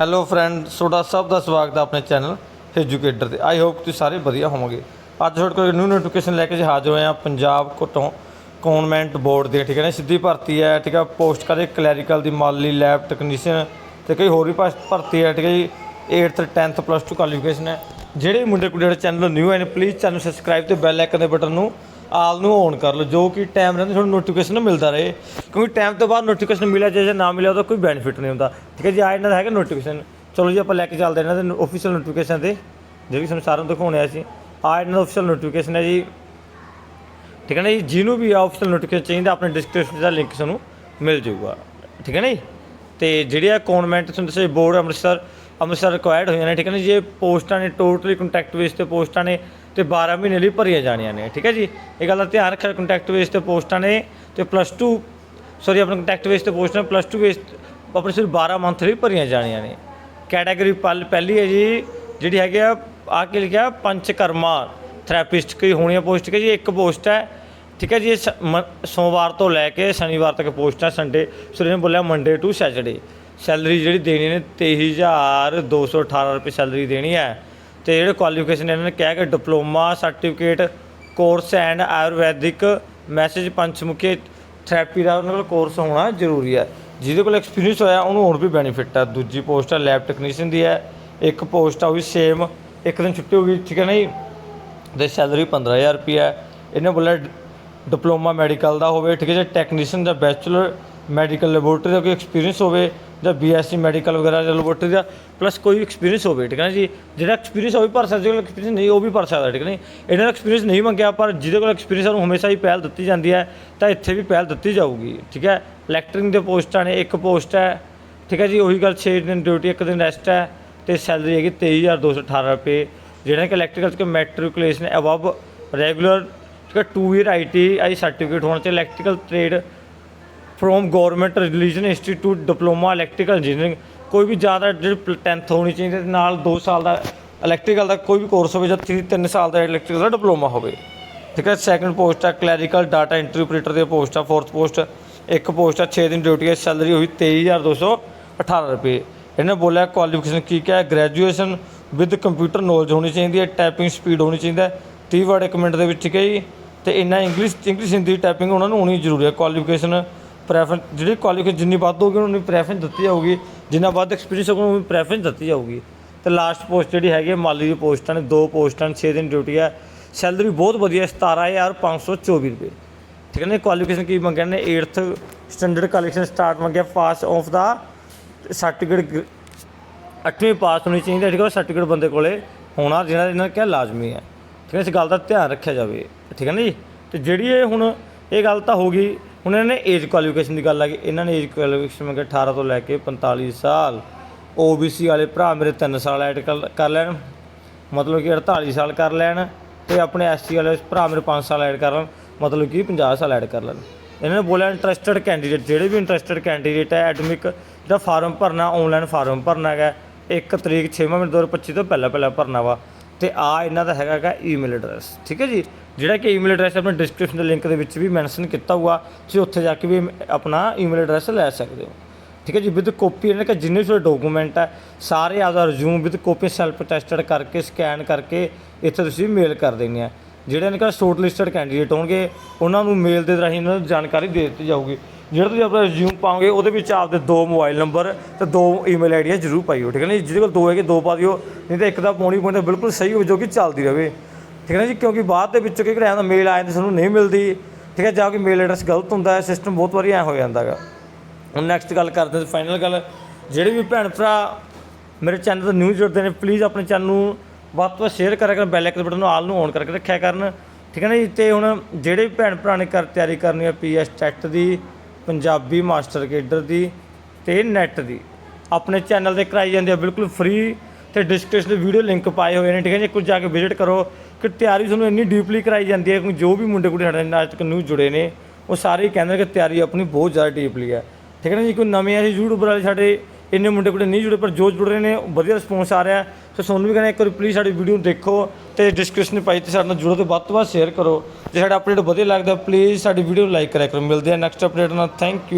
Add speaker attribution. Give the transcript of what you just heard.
Speaker 1: Hello friend ਤੁਹਾਡਾ ਸਭ ਦਾ ਸਵਾਗਤ ਹੈ ਆਪਣੇ ਚੈਨਲ ਐਜੂਕੇਟਰ ਤੇ। ਆਈ ਹੋਪ ਤੁਸੀਂ ਸਾਰੇ ਵਧੀਆ ਹੋਵੋਗੇ। ਅੱਜ ਤੁਹਾਡੇ ਕੋਲ ਨਿਊ ਨੋਟੀਫਿਕੇਸ਼ਨ ਲੈ ਕੇ ਜੀ ਹਾਜ਼ਰ ਹੋਏ ਆ ਪੰਜਾਬ ਕੋਟੋਂ ਕਨਵੈਂਟ ਬੋਰਡ ਦੇ, ਠੀਕ ਹੈ ਨਾ? ਸਿੱਧੀ ਭਰਤੀ ਹੈ, ਠੀਕ ਹੈ? ਪੋਸਟ ਕਰੇ ਕਲੈਰੀਕਲ ਦੀ ਮਾਲੀ ਲੈਬ ਟੈਕਨੀਸ਼ੀਅਨ ਤੇ ਕਈ ਹੋਰ ਵੀ ਭਰ- ਭਰਤੀ ਹੈ, ਠੀਕ ਹੈ ਜੀ? 8th 10th ਪਲੱਸ 2 ਕੁਆਲੀਫਿਕੇਸ਼ਨ ਹੈ। ਜਿਹੜੇ ਮੁੰਡੇ ਕੁੜੇ ਜਿਹੜੇ ਚੈਨਲ ਨਿਊ ਨੇ ਪਲੀਜ਼ ਚੈਨਲ ਸਬਸਕ੍ਰਾਈਬ ਤੇ ਬੈਲ ਆਈਕਨ ਦੇ ਬਟਨ ਨੂੰ ਆਲ ਨੂੰ ਔਨ ਕਰ ਲਓ, ਜੋ ਕਿ ਟਾਈਮ ਰਹਿੰਦਾ ਤੁਹਾਨੂੰ ਨੋਟੀਫਿਕੇਸ਼ਨ ਮਿਲਦਾ ਰਹੇ। ਕਿਉਂਕਿ ਟਾਈਮ ਤੋਂ ਬਾਅਦ ਨੋਟੀਫਿਕੇਸ਼ਨ ਮਿਲਿਆ, ਜੇ ਜੇ ਨਾ ਮਿਲਿਆ ਉਹਦਾ ਕੋਈ ਬੈਨੀਫਿਟ ਨਹੀਂ ਹੁੰਦਾ। ਠੀਕ ਹੈ ਜੀ ਆ ਇਹਨਾਂ ਦਾ ਹੈਗਾ ਨੋਟੀਫਿਕੇਸ਼ਨ ਚਲੋ ਜੀ, ਆਪਾਂ ਲੈ ਕੇ ਚੱਲਦੇ ਇਹਨਾਂ ਦੇ ਆਫੀਸ਼ੀਅਲ ਨੋਟੀਫਿਕੇਸ਼ਨ ਤੇ ਜਿਹੜੀ ਸਾਨੂੰ ਸਾਰਿਆਂ ਨੂੰ ਦਿਖਾਉਣੇ ਆ ਸੀ ਆ ਇਹਨਾਂ ਦਾ ਆਫੀਸ਼ੀਅਲ ਨੋਟੀਫਿਕੇਸ਼ਨ ਹੈ ਜੀ। ਠੀਕ ਹੈ ਨਾ ਜੀ, ਜਿਹਨੂੰ ਵੀ ਆਫੀਸ਼ੀਅਲ ਨੋਟੀਫਿਕੇਸ਼ਨ ਚਾਹੀਦਾ, ਆਪਣੇ ਡਿਸਕ੍ਰਿਪਸ਼ਨ ਦਾ ਲਿੰਕ ਤੁਹਾਨੂੰ ਮਿਲ ਜਾਊਗਾ। ਠੀਕ ਹੈ ਨਾ ਜੀ? ਤੇ ਜਿਹੜੇ ਆ ਕਨਵੈਂਟ ਤੁਹਾਨੂੰ ਦੱਸਿਆ ਬੋਰਡ ਅੰਮ੍ਰਿਤਸਰ ਅੰਮ੍ਰਿਤਸਰ ਰਿਕੁਆਇਰਡ ਹੋਈਆਂ ਨੇ। ਠੀਕ ਹੈ ਨਾ ਜੀ, ਇਹ ਪੋਸਟਾਂ ਨੇ ਟੋਟਲੀ ਕੰਟੈਕਟ ਬੇਸ ਤੇ ਪੋਸਟਾਂ ਨੇ। ਤੇ 12 ਮਹੀਨੇ ਲਈ ਭਰੀਆਂ ਜਾਣੀਆਂ ਨੇ, ਠੀਕ ਹੈ ਜੀ? ਇਹ ਗੱਲ ਦਾ ਧਿਆਨ ਰੱਖਿਆ ਕੰਟੈਕਟ ਬੇਸ ਤੇ ਪੋਸਟਾਂ ਨੇ ਤੇ ਪਲੱਸ 2 ਸੌਰੀ ਆਪਣੇ ਕੰਟੈਕਟ ਬੇਸ ਤੇ ਪੋਸਟਾਂ ਪਲੱਸ 2 ਬੇਸ ਆਪਣੇ ਸਿਰ 12 ਮੰਥ ਲਈ ਭਰੀਆਂ ਜਾਣੀਆਂ ਨੇ। ਕੈਟਾਗਰੀ ਪਲ, ਪਹਿਲੀ ਹੈ ਜੀ, ਜਿਹੜੀ ਹੈਗੀ ਆ ਆ ਕੇ ਲਿਖਿਆ? ਪੰਚਕਰਮਾ ਥੈਰੇਪਿਸਟ ਕੀ ਹੋਣੀ ਹੈ ਪੋਸਟ ਕਿ ਜੀ? ਇੱਕ ਪੋਸਟ ਹੈ, ਠੀਕ ਹੈ ਜੀ ਇਹ ਸ- ਸੋਮਵਾਰ ਤੋਂ ਲੈ ਕੇ ਸ਼ਨੀਵਾਰ ਤੱਕ ਪੋਸਟ ਹੈ ਸੰਡੇ ਸੋ ਇਹਨੇ ਬੋਲਿਆ ਮੰਡੇ ਟੂ ਸੈਟਰਡੇ ਸੈਲਰੀ ਜਿਹੜੀ ਦੇਣੀ ਨੇ 23218 ਰੁਪਏ ਸੈਲਰੀ ਦੇਣੀ ਹੈ। ਤੇ ਜਿਹੜੇ ਕੁਆਲੀਫਿਕੇਸ਼ਨ ਇਹਨਾਂ ਨੇ ਕਿਹਾ ਕਿ diploma certificate course and Ayurvedic massage Panchmukhi therapy ਦਾ ਉਹਨਾਂ ਕੋਲ ਕੋਰਸ ਹੋਣਾ ਜ਼ਰੂਰੀ ਹੈ। ਜਿਹਦੇ ਕੋਲ ਐਕਸਪੀਰੀਅੰਸ ਹੋਇਆ, ਉਹਨੂੰ ਹੋਰ ਵੀ ਬੈਨੀਫਿਟ ਆ। ਦੂਜੀ ਪੋਸਟ ਆ ਲੈਬ ਟੈਕਨੀਸ਼ੀਅਨ ਦੀ ਹੈ। ਇੱਕ ਪੋਸਟ ਆ, ਉਹ ਵੀ ਸੇਮ ਇੱਕ ਦਿਨ ਛੁੱਟੀ ਹੋ ਗਈ, ਠੀਕ ਹੈ ਨਾ ਜੀ ਦੇ ਸੈਲਰੀ 15000 ਰੁਪਏ ਹੈ। ਇਹਨੇ ਬੋਲਿਆ ਡਿਪਲੋਮਾ ਮੈਡੀਕਲ ਦਾ ਹੋਵੇ, ਠੀਕ ਹੈ ਜੀ। ਟੈਕਨੀਸ਼ੀਅਨ ਦਾ ਬੈਚਲਰ ਮੈਡੀਕਲ ਲੈਬੋਰਟਰੀ ਦਾ ਕੋਈ ਐਕਸਪੀਰੀਅੰਸ ਹੋਵੇ ਜਾਂ ਬੀਐਸਸੀ ਮੈਡੀਕਲ ਵਗੈਰਾ ਜਾਂ ਲੈਬੋਰਟਰੀ ਦਾ ਪਲੱਸ ਕੋਈ ਐਕਸਪੀਰੀਅੰਸ ਹੋਵੇ, ਠੀਕ ਹੈ ਨਾ ਜੀ? ਜਿਹੜਾ ਐਕਸਪੀਰੀਅੰਸ ਉਹ ਵੀ ਭਰ ਸਕਦਾ, ਜਿਹੜਾ ਐਕਸਪੀਰੀਅੰਸ ਨਹੀਂ, ਉਹ ਵੀ ਭਰ ਸਕਦਾ, ਠੀਕ ਹੈ ਨਹੀਂ ਇਹਨਾਂ ਦਾ ਐਕਸਪੀਰੀਅੰਸ ਨਹੀਂ ਮੰਗਿਆ, ਪਰ ਜਿਹਦੇ ਕੋਲ ਐਕਸਪੀਰੀਅੰਸ ਉਹਨੂੰ ਹਮੇਸ਼ਾ ਹੀ ਪਹਿਲ ਦਿੱਤੀ ਜਾਂਦੀ ਹੈ, ਤਾਂ ਇੱਥੇ ਵੀ ਪਹਿਲ ਦਿੱਤੀ ਜਾਊਗੀ, ਠੀਕ ਹੈ? ਲੈਕਟਰਿੰਗ ਦੇ ਪੋਸਟਾਂ ਨੇ, ਇੱਕ ਪੋਸਟ ਹੈ, ਠੀਕ ਹੈ ਜੀ? ਉਹੀ ਗੱਲ 6 ਦਿਨ ਡਿਊਟੀ ਇੱਕ ਦਿਨ ਰੈਸਟ ਹੈ, ਤੇ ਸੈਲਰੀ ਹੈਗੀ 23218 ਰੁਪਏ, ਜਿਹੜਾ ਕਿ ਇਲੈਕਟ੍ਰੀਕਲ ਚ ਮੈਟ੍ਰਿਕੂਲੇਸ਼ਨ ਅਬਵ ਰੈਗੂਲਰ ਠੀਕ ਹੈ 2 ਇਅਰ ਆਈਟੀ ਆਈ ਸਰਟੀਫਿਕੇਟ ਹੋਣਾ ਚਾਹੀਦਾ electrical trade from government religion institute diploma electrical engineering ਕੋਈ ਵੀ ਜ਼ਿਆਦਾ ਜਿਹੜੀ 10th ਹੋਣੀ ਚਾਹੀਦੀ ਹੈ ਨਾਲ 2 ਸਾਲ ਦਾ ਇਲੈਕਟ੍ਰੀਕਲ ਦਾ ਕੋਈ ਵੀ ਕੋਰਸ ਹੋਵੇ ਜਾਂ 3 ਸਾਲ ਦਾ ਇਲੈਕਟ੍ਰੀਕਲ ਦਾ ਡਿਪਲੋਮਾ ਹੋਵੇ। ਠੀਕ ਹੈ ਸੈਕੰਡ ਪੋਸਟ ਆ ਕਲੈਰੀਕਲ ਡਾਟਾ ਐਂਟਰੀ ਆਪਰੇਟਰ ਦੀ ਪੋਸਟ ਆ ਫੋਰਥ ਪੋਸਟ ਇੱਕ ਪੋਸਟ ਆ 6 ਦਿਨ ਡਿਊਟੀ ਹੈ ਸੈਲਰੀ ਹੋਈ 23218 ਰੁਪਏ। ਇਹਨੇ ਬੋਲਿਆ ਕੁਆਲੀਫਿਕੇਸ਼ਨ ਕੀ ਕਿਹਾ? ਗ੍ਰੈਜੂਏਸ਼ਨ ਵਿਦ ਕੰਪਿਊਟਰ ਨੌਲੇਜ ਹੋਣੀ ਚਾਹੀਦੀ ਹੈ ਟਾਈਪਿੰਗ ਸਪੀਡ ਹੋਣੀ ਚਾਹੀਦਾ ਹੈ। 30 ਵਰਡ ਇੱਕ ਮਿੰਟ ਦੇ ਵਿੱਚ ਠੀਕ ਹੈ। ਜੀ ਤੇ ਇੰਨਾ ਇੰਗਲਿਸ਼ ਇੰਗਲਿਸ਼ ਹਿੰਦੀ ਟਾਈਪਿੰਗ ਉਹਨਾਂ ਨੂੰ ਹੋਣੀ ਜ਼ਰੂਰੀ ਹੈ। ਕੁਆਲੀਫਿਕੇਸ਼ਨ ਪ੍ਰੈਫਰੈਂਸ ਜਿਹੜੀ ਕੁਆਲੀਫਿਕੇਸ਼ਨ ਜਿੰਨੀ ਵੱਧ ਹੋਊਗੀ, ਉਹਨੂੰ ਪ੍ਰੈਫਰੈਂਸ ਦਿੱਤੀ ਜਾਊਗੀ। ਜਿੰਨਾ ਵੱਧ ਐਕਸਪੀਰੀਅੰਸ ਹੋਊਗਾ, ਉਹਨੂੰ ਪ੍ਰੈਫਰੈਂਸ ਦਿੱਤੀ ਜਾਊਗੀ। ਤੇ ਲਾਸਟ ਪੋਸਟ ਜਿਹੜੀ ਹੈਗੀ ਹੈ ਮਾਲੀ ਦੀ ਪੋਸਟਾਂ ਨੇ ਦੋ ਪੋਸਟਾਂ ਨੇ 6 ਦਿਨ ਡਿਊਟੀ ਹੈ ਸੈਲਰੀ ਬਹੁਤ ਵਧੀਆ 17524 ਰੁਪਏ। ਠੀਕ ਹੈ ਨਾ ਕੁਆਲੀਫਿਕੇਸ਼ਨ ਕੀ ਮੰਗਿਆ ਨੇ? 8th ਸਟੈਂਡਰਡ ਕੁਆਲੀਫਿਕੇਸ਼ਨ ਸਟਾਰਟ ਮੰਗਿਆ ਪਾਸ ਆਫ ਦਾ। ਸਰਟੀਫਿਕੇਟ ਅੱਠਵੀਂ ਪਾਸ ਹੋਣੀ ਚਾਹੀਦੀ ਹੈ, ਠੀਕ ਹੈ ਸਰਟੀਫਿਕੇਟ ਬੰਦੇ ਕੋਲੇ ਹੋਣਾ, ਜਿਹੜਾ ਇਹਨਾਂ ਨੇ ਕਿਹਾ ਲਾਜ਼ਮੀ ਹੈ। ਠੀਕ ਹੈ ਇਸ ਗੱਲ ਦਾ ਧਿਆਨ ਰੱਖਿਆ ਜਾਵੇ। ਠੀਕ ਹੈ ਨਾ ਜੀ? ਤੇ ਜਿਹੜੀ ਇਹ ਹੁਣ, ਇਹ ਗੱਲ ਤਾਂ ਹੋ ਗਈ ਹੁਣ ਇਹਨਾਂ ਨੇ ਏਜ ਕੁਆਲੀਫਿਕੇਸ਼ਨ ਦੀ ਗੱਲ ਆ ਗਈ ਇਹਨਾਂ ਨੇ ਏਜ ਕੁਆਲੀਫਿਕੇਸ਼ਨ ਮੰਗਿਆ 18 ਤੋਂ ਲੈ ਕੇ 45 ਸਾਲ। OBC ਵਾਲੇ ਭਰਾ ਮੇਰੇ 3 ਸਾਲ ਐਡ ਕਰ ਲੈਣ। ਮਤਲਬ ਕਿ 48 ਸਾਲ ਕਰ ਲੈਣ ਤੇ ਆਪਣੇ ਐਸਸੀ ਵਾਲੇ ਭਰਾ ਮੇਰੇ 5 ਸਾਲ ਐਡ ਕਰ ਲੈਣ। ਮਤਲਬ ਕਿ 50 ਸਾਲ ਐਡ ਕਰ ਲੈਣ। ਇਹਨਾਂ ਨੇ ਬੋਲਿਆ ਇੰਟਰਸਟਡ ਕੈਂਡੀਡੇਟ ਜਿਹੜੇ ਵੀ ਇੰਟਰਸਟਡ ਕੈਂਡੀਡੇਟ ਹੈ ਐਡਮਿਕ ਜਿਹੜਾ ਫਾਰਮ ਭਰਨਾ ਆਨਲਾਈਨ ਫਾਰਮ ਭਰਨਾ ਹੈਗਾ। 1 ਤਰੀਕ 6 ਮਹੀਨੇ 2025 ਤੋਂ ਪਹਿਲਾਂ ਪਹਿਲਾਂ ਭਰਨਾ ਵਾ। ਤੇ ਆ ਇਹਨਾਂ ਦਾ ਹੈਗਾ ਹੈਗਾ ਈਮੇਲ ਐਡਰੈਸ ਠੀਕ ਹੈ ਜੀ? ਜਿਹੜਾ ਕਿ ਈਮੇਲ ਐਡਰੈਸ ਆਪਣੇ ਡਿਸਕ੍ਰਿਪਸ਼ਨ ਦੇ ਲਿੰਕ ਦੇ ਵਿੱਚ ਵੀ ਮੈਂਸ਼ਨ ਕੀਤਾ ਹੋਊਗਾ, ਤੁਸੀਂ ਉੱਥੇ ਜਾ ਕੇ ਵੀ ਆਪਣਾ ਈਮੇਲ ਐਡਰੈਸ ਲੈ ਸਕਦੇ ਹੋ। ਠੀਕ ਹੈ ਜੀ? ਵਿਦ ਕਾਪੀ ਇਹਨਾਂ ਕਿ ਜਿੰਨੇ ਵੀ ਡਾਕੂਮੈਂਟ ਹੈ, ਸਾਰੇ ਆਪਦਾ resume with copy self tested ਕਰਕੇ ਸਕੈਨ ਕਰਕੇ ਇੱਥੇ ਤੁਸੀਂ ਮੇਲ ਕਰ ਦੇਣੀ ਹੈ ਜਿਹੜੇ ਇਹਨਾਂ ਦਾ ਸ਼ੋਰਟ ਲਿਸਟਡ ਕੈਂਡੀਡੇਟ ਹੋਣਗੇ, ਉਹਨਾਂ ਨੂੰ ਮੇਲ ਦੇ ਰਾਹੀਂ ਇਹਨਾਂ ਨੂੰ ਜਾਣਕਾਰੀ ਦੇ ਦਿੱਤੀ ਜਾਊਗੀ। ਜਿਹੜਾ ਤੁਸੀਂ ਆਪਣਾ ਰਿਜ਼ਿਊਮ ਪਾਓਗੇ, ਉਹਦੇ ਵਿੱਚ ਆਪਦੇ ਦੋ ਮੋਬਾਈਲ ਨੰਬਰ ਤੇ ਦੋ ਈਮੇਲ ਆਈਡੀਆਂ ਜ਼ਰੂਰ ਪਾਈਓ ਠੀਕ ਹੈ ਨਾ ਜੀ? ਜਿਹਦੇ ਕੋਲ ਦੋ ਹੈਗੇ, ਦੋ ਪਾ ਦਿਓ, ਨਹੀਂ ਤਾਂ ਇੱਕ ਦਾ ਪਾਉਣੀ ਪੈਂਦਾ ਬਿਲਕੁਲ ਸਹੀ ਹੋਵੇ, ਜੋ ਕਿ ਚੱਲਦੀ ਰਹੇ ਠੀਕ ਹੈ ਨਾ ਜੀ? ਕਿਉਂਕਿ ਬਾਅਦ ਦੇ ਵਿੱਚ ਕਈ ਵਾਰ ਦਾ ਮੇਲ ਆ ਜਾਂਦੇ, ਸਾਨੂੰ ਨਹੀਂ ਮਿਲਦੀ। ਠੀਕ ਹੈ? ਜਾਂ ਕਿ ਮੇਲ ਐਡਰੈਸ ਗਲਤ ਹੁੰਦਾ ਹੈ ਸਿਸਟਮ ਬਹੁਤ ਵਾਰੀ ਐ ਹੋ ਜਾਂਦਾ ਹੈਗਾ। ਹੁਣ ਨੈਕਸਟ ਗੱਲ ਕਰਦੇ ਹਾਂ ਫਾਈਨਲ ਗੱਲ। ਜਿਹੜੇ ਵੀ ਭੈਣ ਭਰਾ ਮੇਰੇ ਚੈਨਲ 'ਤੇ ਨਿਊਜ਼ ਜੁੜਦੇ ਨੇ ਪਲੀਜ਼ ਆਪਣੇ ਚੈਨਲ ਨੂੰ ਵੱਧ ਤੋਂ ਵੱਧ ਸ਼ੇਅਰ ਕਰਿਆ ਕਰਨ ਬੈਲ ਆਈਕਨ ਬਟਨ ਨੂੰ ਆਲ ਨੂੰ ਔਨ ਕਰਕੇ ਰੱਖਿਆ ਕਰਨ। ਠੀਕ ਹੈ ਨਾ ਜੀ? ਤੇ ਹੁਣ ਜਿਹੜੇ ਵੀ ਭੈਣ ਭਰਾ ਨੇ ਕਰ ਤਿਆਰੀ ਕਰਨੀ ਹੈ ਪੀਐਸ ਟੈਟ ਦੀ ਪੰਜਾਬੀ ਮਾਸਟਰ ਕੇਡਰ ਦੀ ਤੇ ਨੈਟ ਦੀ। ਆਪਣੇ ਚੈਨਲ ਤੇ ਕਰਾਈ ਜਾਂਦੀ ਹੈ ਬਿਲਕੁਲ ਫ੍ਰੀ ਤੇ ਡਿਸਕ੍ਰਿਪਸ਼ਨ ਦੇ ਵੀਡੀਓ ਲਿੰਕ ਪਾਏ ਹੋਏ ਨੇ, ਠੀਕ ਹੈ ਜੀ? ਕੁਝ ਜਾ ਕੇ ਵਿਜ਼ਿਟ ਕਰੋ, ਕਿ ਤਿਆਰੀ ਤੁਹਾਨੂੰ ਇੰਨੀ ਡੀਪਲੀ ਕਰਾਈ ਜਾਂਦੀ ਹੈ ਕਿ ਜੋ ਵੀ ਮੁੰਡੇ ਕੁੜੀ ਸਾਡੇ ਨਾਲ ਅੱਜ ਤੱਕ ਨਿਊਜ਼ ਜੁੜੇ ਨੇ, ਉਹ ਸਾਰੇ ਹੀ ਕਹਿੰਦੇ ਨੇ ਕਿ ਤਿਆਰੀ ਆਪਣੀ ਬਹੁਤ ਜ਼ਿਆਦਾ ਡੀਪਲੀ ਹੈ। ਠੀਕ ਹੈ ਨਾ ਜੀ? ਕੋਈ ਨਵੇਂ ਆ ਯੂਟਿਊਬਰ ਵਾਲੇ ਸਾਡੇ, ਇੰਨੇ ਮੁੰਡੇ ਕੁੜੇ ਨਹੀਂ ਜੁੜੇ, ਪਰ ਜੋ ਜੁੜ ਰਹੇ ਨੇ, ਵਧੀਆ ਰਿਸਪੌਂਸ ਆ ਰਿਹਾ ਸੋ ਤੁਹਾਨੂੰ ਵੀ ਕਹਿੰਦਾ ਇੱਕ ਵਾਰੀ ਪਲੀਜ਼ ਸਾਡੀ ਵੀਡੀਓ ਨੂੰ ਦੇਖੋ ਤੇ ਡਿਸਕ੍ਰਿਪਸ਼ਨ ਪਾਈ ਤੇ ਸਾਡੇ ਨਾਲ ਜੁੜੋ ਤੇ ਵੱਧ ਤੋਂ ਵੱਧ ਸ਼ੇਅਰ ਕਰੋ। ਜੇ ਸਾਡਾ ਅਪਡੇਟ ਵਧੀਆ ਲੱਗਦਾ ਪਲੀਜ਼ ਸਾਡੀ ਵੀਡੀਓ ਨੂੰ ਲਾਈਕ ਕਰਿਆ ਕਰੋ। ਮਿਲਦੇ ਆ ਨੈਕਸਟ ਅਪਡੇਟ ਨਾਲ। Thank you